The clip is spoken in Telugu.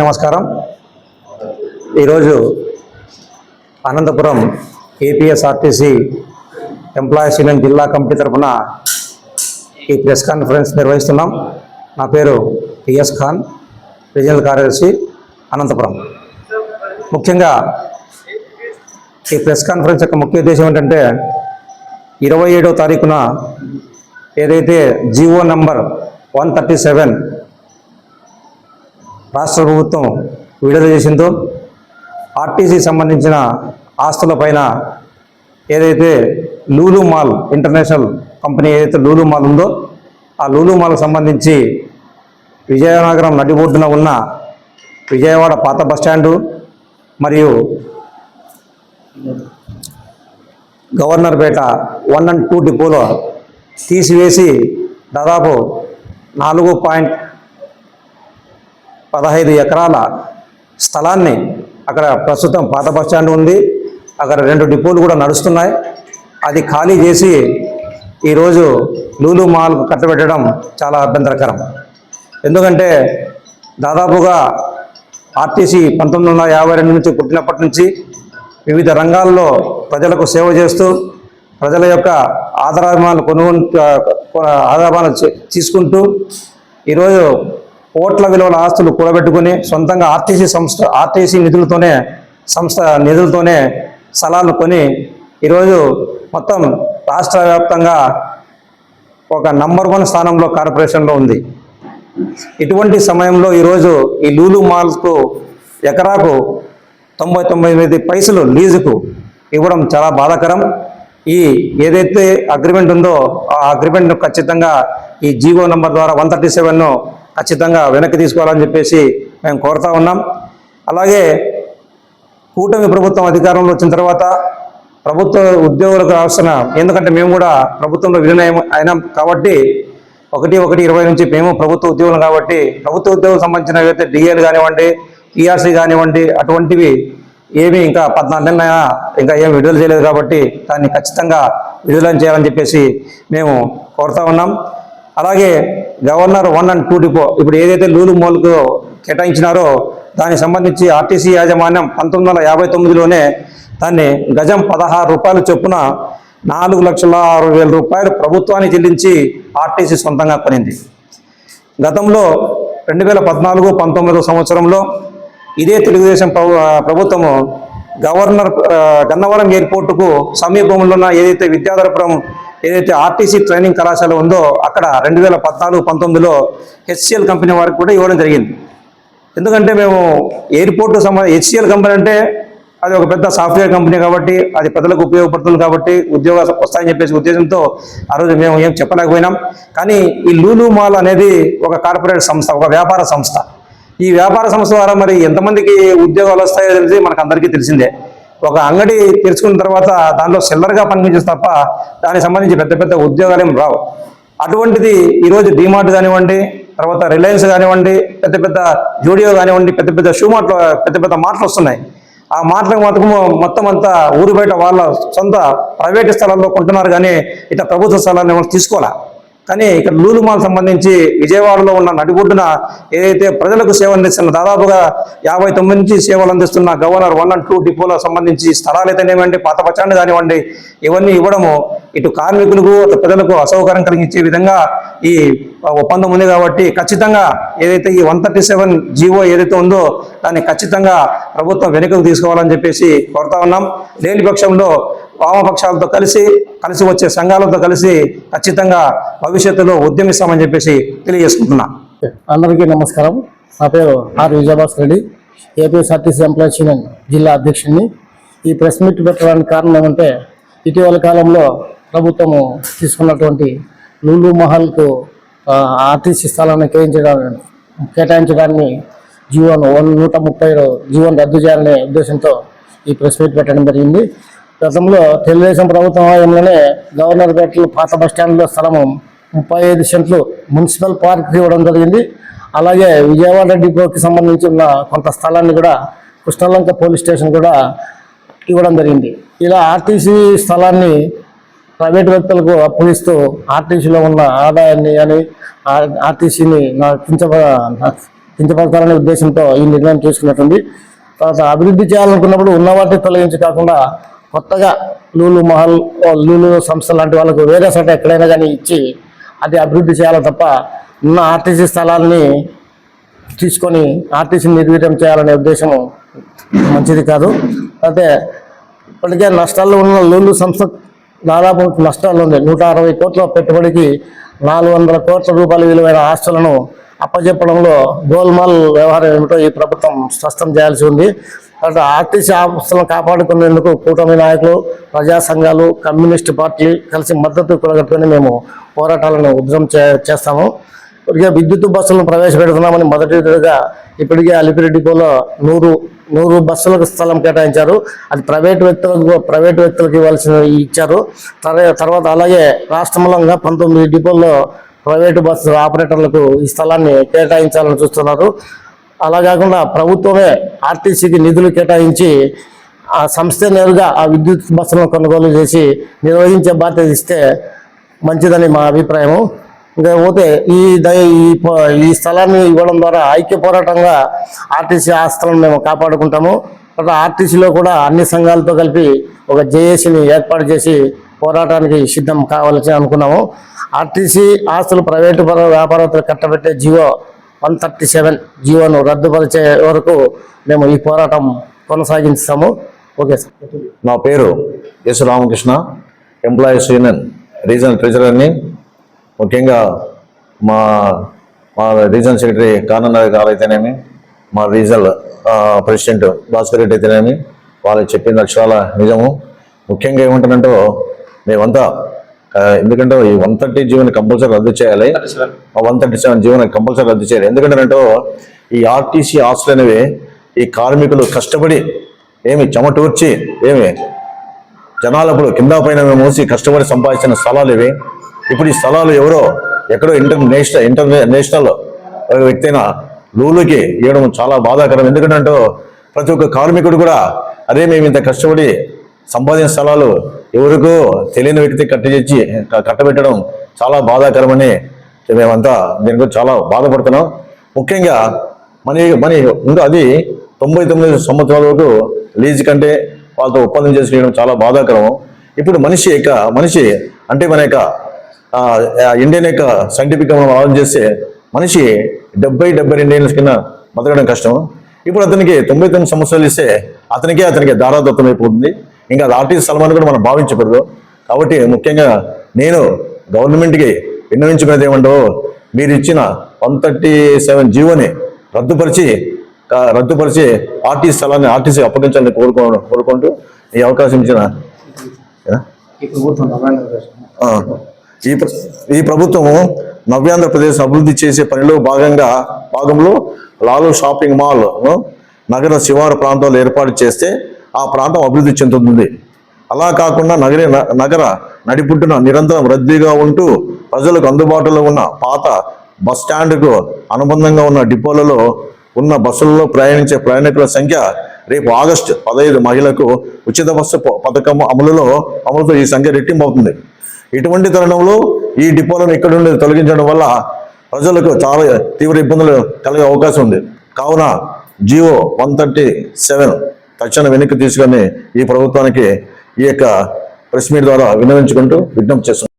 నమస్కారం. ఈరోజు అనంతపురం ఏపీఎస్ఆర్టీసీ ఎంప్లాయీస్ యూనియన్ జిల్లా కమిటీ తరఫున ఈ ప్రెస్ కాన్ఫరెన్స్ నిర్వహిస్తున్నాం. నా పేరు పిఎస్ ఖాన్ రీజనల్ కార్యదర్శి అనంతపురం. ముఖ్యంగా ఈ ప్రెస్ కాన్ఫరెన్స్ యొక్క ముఖ్య ఉద్దేశం ఏంటంటే ఇరవై ఏడో తారీఖున ఏదైతే GO number one thirty seven రాష్ట్ర ప్రభుత్వం విడుదల చేసిందో ఆర్టీసీ సంబంధించిన ఆస్తులపైన ఏదైతే లూలు మాల్ ఇంటర్నేషనల్ కంపెనీ ఏదైతే లూలు మాల్ ఉందో ఆ లూలు మాల్కి సంబంధించి విజయనగరం నడిబొడ్డున ఉన్న విజయవాడ పాత బస్టాండు మరియు గవర్నర్పేట వన్ అండ్ టూ డిపోలో తీసివేసి దాదాపు నాలుగు పాయింట్ పదహైదు ఎకరాల స్థలాన్ని అక్కడ ప్రస్తుతం పాత బస్ స్టాండ్ ఉంది. అక్కడ రెండు డిపోలు కూడా నడుస్తున్నాయి. అది ఖాళీ చేసి ఈరోజు లూలు మాల్ కట్టబెట్టడం చాలా అభ్యంతరకరం. ఎందుకంటే దాదాపుగా ఆర్టీసీ పంతొమ్మిది వందల యాభై రెండు నుంచి పుట్టినప్పటి నుంచి వివిధ రంగాల్లో ప్రజలకు సేవ చేస్తూ ప్రజల యొక్క ఆదరాభిమానాలు కొనుగోలు ఆదరాభిమానాలు తీసుకుంటూ ఈరోజు కోట్ల విలువల ఆస్తులు కూడబెట్టుకుని సొంతంగా ఆర్టీసీ సంస్థ ఆర్టీసీ నిధులతోనే సంస్థ నిధులతోనే స్థలాలను కొని ఈరోజు మొత్తం రాష్ట్ర వ్యాప్తంగా ఒక నంబర్ వన్ స్థానంలో కార్పొరేషన్లో ఉంది. ఇటువంటి సమయంలో ఈరోజు ఈ లూలు మాల్కు ఎకరాకు తొంభై తొంభై ఎనిమిది పైసలు లీజుకు ఇవ్వడం చాలా బాధాకరం. ఈ ఏదైతే అగ్రిమెంట్ ఉందో ఆ అగ్రిమెంట్ ఖచ్చితంగా ఈ జీవో నంబర్ ద్వారా వన్ థర్టీ సెవెన్ను ఖచ్చితంగా వెనక్కి తీసుకోవాలని చెప్పేసి మేము కోరుతా ఉన్నాం. అలాగే కూటమి ప్రభుత్వం అధికారంలో వచ్చిన తర్వాత ప్రభుత్వ ఉద్యోగులకు అవసరం ఎందుకంటే మేము కూడా ప్రభుత్వంలో విలీనం అయినాం కాబట్టి ఒకటి ఒకటి ఇరవై నుంచి మేము ప్రభుత్వ ఉద్యోగులు కాబట్టి ప్రభుత్వ ఉద్యోగం సంబంధించిన ఏవైతే డిఏలు కానివ్వండి పిఆర్సీ కానివ్వండి అటువంటివి ఏమీ ఇంకా పద్నాలుగు నెలలైనా ఇంకా ఏమి విడుదల చేయలేదు కాబట్టి దాన్ని ఖచ్చితంగా విడుదల చేయాలని చెప్పేసి మేము కోరుతా ఉన్నాం. అలాగే governor one and two depot ఇప్పుడు ఏదైతే లూలు మోల్కు కేటాయించినారో దానికి సంబంధించి ఆర్టీసీ యాజమాన్యం పంతొమ్మిది వందల యాభై తొమ్మిదిలోనే దాన్ని గజం పదహారు రూపాయలు చొప్పున నాలుగు లక్షల ఆరు వేల రూపాయలు ప్రభుత్వానికి చెల్లించి ఆర్టీసీ సొంతంగా కొనింది. గతంలో రెండు వేల పద్నాలుగు పంతొమ్మిదో సంవత్సరంలో ఇదే తెలుగుదేశం ప్రభుత్వము గవర్నర్ గన్నవరం ఎయిర్పోర్టుకు సమీపంలో ఉన్న ఏదైతే విద్యాధరపురం ఏదైతే ఆర్టీసీ ట్రైనింగ్ కళాశాల ఉందో అక్కడ రెండు వేల పద్నాలుగు పంతొమ్మిదిలో హెచ్సిఎల్ కంపెనీ వారికి కూడా ఇవ్వడం జరిగింది. ఎందుకంటే మేము ఎయిర్పోర్టు సంబంధ హెచ్సిఎల్ కంపెనీ అంటే అది ఒక పెద్ద సాఫ్ట్వేర్ కంపెనీ కాబట్టి అది ప్రజలకు ఉపయోగపడుతుంది కాబట్టి ఉద్యోగాలు వస్తాయని చెప్పేసి ఉద్దేశంతో ఆ రోజు మేము ఏం చెప్పలేకపోయినాం. కానీ ఈ లూలు మాల్ అనేది ఒక కార్పొరేట్ సంస్థ ఒక వ్యాపార సంస్థ. ఈ వ్యాపార సంస్థ ద్వారా మరి ఎంతమందికి ఉద్యోగాలు వస్తాయో తెలిసి మనకు అందరికీ తెలిసిందే. ఒక అంగడి తెరుచుకున్న తర్వాత దాంట్లో సెల్లర్గా పనిచేసి తప్ప దానికి సంబంధించి పెద్ద పెద్ద ఉద్యోగాలు రావు. అటువంటిది ఈరోజు డిమార్ట్ కానివ్వండి తర్వాత రిలయన్స్ కానివ్వండి పెద్ద పెద్ద జూడియో కానివ్వండి పెద్ద పెద్ద షూ మాటలు పెద్ద పెద్ద మాటలు వస్తున్నాయి. ఆ మాటలకు మాత్రము మొత్తం అంతా ఊరు బయట వాళ్ళ సొంత ప్రైవేట్ స్థలాల్లో కొంటున్నారు కానీ ఇట్లా ప్రభుత్వ స్థలాన్ని వాళ్ళు తీసుకోవాలా? కానీ ఇక్కడ లూలు మాల్ సంబంధించి విజయవాడలో ఉన్న నడిబొడ్డున ఏదైతే ప్రజలకు సేవ అందిస్తున్న దాదాపుగా యాభై తొమ్మిది నుంచి సేవలు అందిస్తున్న గవర్నర్ వన్ అండ్ టూ డిపోలో సంబంధించి స్థలాలు అయితేనేమండి పాత పచ్చాండు కానివ్వండి ఇవన్నీ ఇవ్వడము ఇటు కార్మికులకు ప్రజలకు అసౌకర్యం కలిగించే విధంగా ఈ ఒప్పందం ఉంది కాబట్టి ఖచ్చితంగా ఏదైతే ఈ వన్ థర్టీ సెవెన్ జీవో ఏదైతే ఉందో దాన్ని ఖచ్చితంగా ప్రభుత్వం వెనుకకు తీసుకోవాలని చెప్పేసి కోరుతా ఉన్నాం. లేని పక్షంలో వామపక్షాలతో కలిసి కలిసి వచ్చే సంఘాలతో కలిసి ఖచ్చితంగా భవిష్యత్తులో ఉద్యమిస్తామని చెప్పేసి తెలియజేసుకుంటున్నా. అందరికీ నమస్కారం. నా పేరు R Vijayabhas Reddy. APSRTC employees union జిల్లా అధ్యక్షుడిని. ఈ ప్రెస్ మీట్ పెట్టడానికి కారణం ఏమంటే ఇటీవల కాలంలో ప్రభుత్వము తీసుకున్నటువంటి లూలు మహల్కు ఆర్టీసీ స్థలాన్ని కేటాయించడాన్ని కేటాయించడాన్ని జీవోను వన్ నూట ముప్పై జీవోను రద్దు చేయాలనే ఉద్దేశంతో ఈ ప్రెస్ మీట్ పెట్టడం జరిగింది. గతంలో తెలుగుదేశం ప్రభుత్వం హయాంలోనే గవర్నర్ పేటలో పాత బస్టాండ్లో స్థలము ముప్పై ఐదు సెంట్లు మున్సిపల్ పార్క్ ఇవ్వడం జరిగింది. అలాగే విజయవాడ డిపోకి సంబంధించి ఉన్న కొంత స్థలాన్ని కూడా కృష్ణలంక పోలీస్ స్టేషన్ కూడా ఇవ్వడం జరిగింది. ఇలా ఆర్టీసీ స్థలాన్ని ప్రైవేట్ వ్యక్తులకు అప్పగిస్తూ ఆర్టీసీలో ఉన్న ఆదాయాన్ని అని ఆర్టీసీని కించప కించపరచాలనే ఉద్దేశంతో ఈ నిర్ణయం తీసుకున్నట్టుంది. తర్వాత అభివృద్ధి చేయాలనుకున్నప్పుడు ఉన్న వాటిని తొలగించి కాకుండా కొత్తగా లూలు మహల్ లూలు సంస్థ లాంటి వాళ్ళకు వేరే చోట ఎక్కడైనా కానీ ఇచ్చి అది అభివృద్ధి చేయాలి తప్ప ఉన్న ఆర్టీసీ స్థలాల్ని తీసుకొని ఆర్టీసీని నిర్వీర్యం చేయాలనే ఉద్దేశం మంచిది కాదు. అయితే ఇప్పటికే నష్టాల్లో ఉన్న లూలు సంస్థ దాదాపు నష్టాలు ఉంది. నూట అరవై కోట్ల పెట్టుబడికి నాలుగు వందల కోట్ల రూపాయల విలువైన ఆస్తులను అప్పచెప్పడంలో గోల్మాల్ వ్యవహారం ఏమిటో ఈ ప్రభుత్వం స్పష్టం చేయాల్సి ఉంది. అంటే ఆర్టీసీ ఆస్తులను కాపాడుకునేందుకు కూటమి నాయకులు ప్రజా సంఘాలు కమ్యూనిస్ట్ పార్టీలు కలిసి మద్దతు కూడగట్టుకుని మేము పోరాటాలను ఉద్యమం చే చేస్తాము. ఇప్పటికే విద్యుత్ బస్సులను ప్రవేశపెడుతున్నామని మొదటిగా ఇప్పటికే అలిపిరి డిపోలో నూరు నూరు బస్సులకు స్థలం కేటాయించారు. అది ప్రైవేట్ వ్యక్తులకు ప్రైవేట్ వ్యక్తులకు ఇవ్వాల్సిన ఇచ్చారు. తర్వాత అలాగే రాష్ట్రంలో పంతొమ్మిది డిపోల్లో ప్రైవేటు బస్సు ఆపరేటర్లకు ఈ స్థలాన్ని కేటాయించాలని చూస్తున్నారు. అలా కాకుండా ప్రభుత్వమే ఆర్టీసీకి నిధులు కేటాయించి ఆ సంస్థ నేరుగా ఆ విద్యుత్ బస్సులను కొనుగోలు చేసి నిర్వహించే బాధ్యత ఇస్తే మంచిదని మా అభిప్రాయము. ఇంకా పోతే ఈ ద- ఈ ఈ స్థలాన్ని ఇవ్వడం ద్వారా ఐక్య పోరాటంగా ఆర్టీసీ ఆస్తులను మేము కాపాడుకుంటాము. ఆర్టీసీలో కూడా అన్ని సంఘాలతో కలిపి ఒక జేఏసీని ఏర్పాటు చేసి పోరాటానికి సిద్ధం కావాలని అనుకున్నాము. ఆర్టీసీ ఆస్తులు ప్రైవేటు పర వ్యాపారస్తులు కట్టబెట్టే జియో వన్ థర్టీ సెవెన్ జియోను రద్దుపరిచే వరకు మేము ఈ పోరాటం కొనసాగిస్తాము ఓకే సార్. నా పేరు S Ramakrishna employees union regional ట్రెజరర్ని ముఖ్యంగా మా మా రీజనల్ సెక్రటరీ కానన్న గారు అయితేనేమి మా రీజనల్ ప్రెసిడెంట్ భాస్కర్ రెడ్డి అయితేనేమి వాళ్ళు చెప్పిన అక్షరాల నిజము. ముఖ్యంగా ఏమంటానంటే మేమంతా ఎందుకంటే ఈ వన్ థర్టీ జీవన కంపల్సరీ రద్దు చేయాలి. One thirty seven. జీవన కంపల్సరీ రద్దు చేయాలి. ఎందుకంటే ఈ ఆర్టీసీ ఆస్తులు అనేవి ఈ కార్మికులు కష్టపడి ఏమి చెమటూర్చి ఏమి జనాలు అప్పుడు కింద పైన మోసి కష్టపడి సంపాదించిన స్థలాలు ఇవి. ఇప్పుడు ఈ స్థలాలు ఎవరో ఎక్కడో ఇంటర్ నేషనల్ ఇంటర్ నేషనల్ వ్యక్తి అయిన లూలుకి ఇవ్వడం చాలా బాధాకరం. ఎందుకంటే ప్రతి ఒక్క కార్మికుడు కూడా అరే మేము ఇంత కష్టపడి సంపాదించిన స్థలాలు ఎవరికో తెలియని వ్యక్తి కట్టజెచ్చి కట్టబెట్టడం చాలా బాధాకరమని మేమంతా దీని గురించి చాలా బాధపడుతున్నాం. ముఖ్యంగా మన మన ఇంకా అది తొంభై తొమ్మిది సంవత్సరాల వరకు లీజ్ కంటే వాళ్ళతో ఒప్పందం చేసుకోవడం చాలా బాధాకరం. ఇప్పుడు మనిషి యొక్క మనిషి అంటే మన యొక్క ఇండియన్ యొక్క సైంటిఫిక్ మనం ఆలోచన చేస్తే మనిషి డెబ్బై డెబ్బై రెండు ఏళ్ళ కింద బతకడం కష్టం. ఇప్పుడు అతనికి తొంభై తొమ్మిది సంవత్సరాలు ఇస్తే అతనికే అతనికి దారాదత్తం అయిపోతుంది. ఇంకా అది ఆర్టీసీ స్థలమని కూడా మనం భావించకూడదు. కాబట్టి ముఖ్యంగా నేను గవర్నమెంట్కి విన్నవించుకునేది ఏమంటో మీరు ఇచ్చిన వన్ థర్టీ సెవెన్ జీవోని రద్దుపరిచి రద్దుపరిచి ఆర్టీసీ స్థలాన్ని ఆర్టీసీ అప్పగించాలని కోరుకో కోరుకుంటూ ఈ అవకాశం ఇచ్చిన ఈ ఈ ప్రభుత్వము నవ్యాంధ్రప్రదేశ్ అభివృద్ధి చేసే పనిలో భాగంగా భాగంలో లాలు షాపింగ్ మాల్ నగర శివారు ప్రాంతాల్లో ఏర్పాటు చేస్తే ఆ ప్రాంతం అభివృద్ధి చెందుతుంది. అలా కాకుండా నగర నగర నడిపుట్టున నిరంతరం రద్దీగా ఉంటూ ప్రజలకు అందుబాటులో ఉన్న పాత బస్ స్టాండ్కు అనుబంధంగా ఉన్న డిపోలలో ఉన్న బస్సులలో ప్రయాణించే ప్రయాణికుల సంఖ్య రేపు ఆగస్టు పదహైదు మహిళలకు ఉచిత బస్సు పథకం అమలులో అమలుతో ఈ సంఖ్య రెట్టింపు అవుతుంది ఇటువంటి తరుణంలో ఈ డిపోలను ఇక్కడ నుండి తొలగించడం వల్ల ప్రజలకు చాలా తీవ్ర ఇబ్బందులు కలిగే అవకాశం ఉంది. కావున జియో వన్ థర్టీ సెవెన్ తక్షణం వెనక్కి తీసుకొని ఈ ప్రభుత్వానికి ఈ యొక్క ప్రెస్ మీట్ ద్వారా విన్నవించుకుంటూ విజ్ఞప్తి చేస్తున్నాం.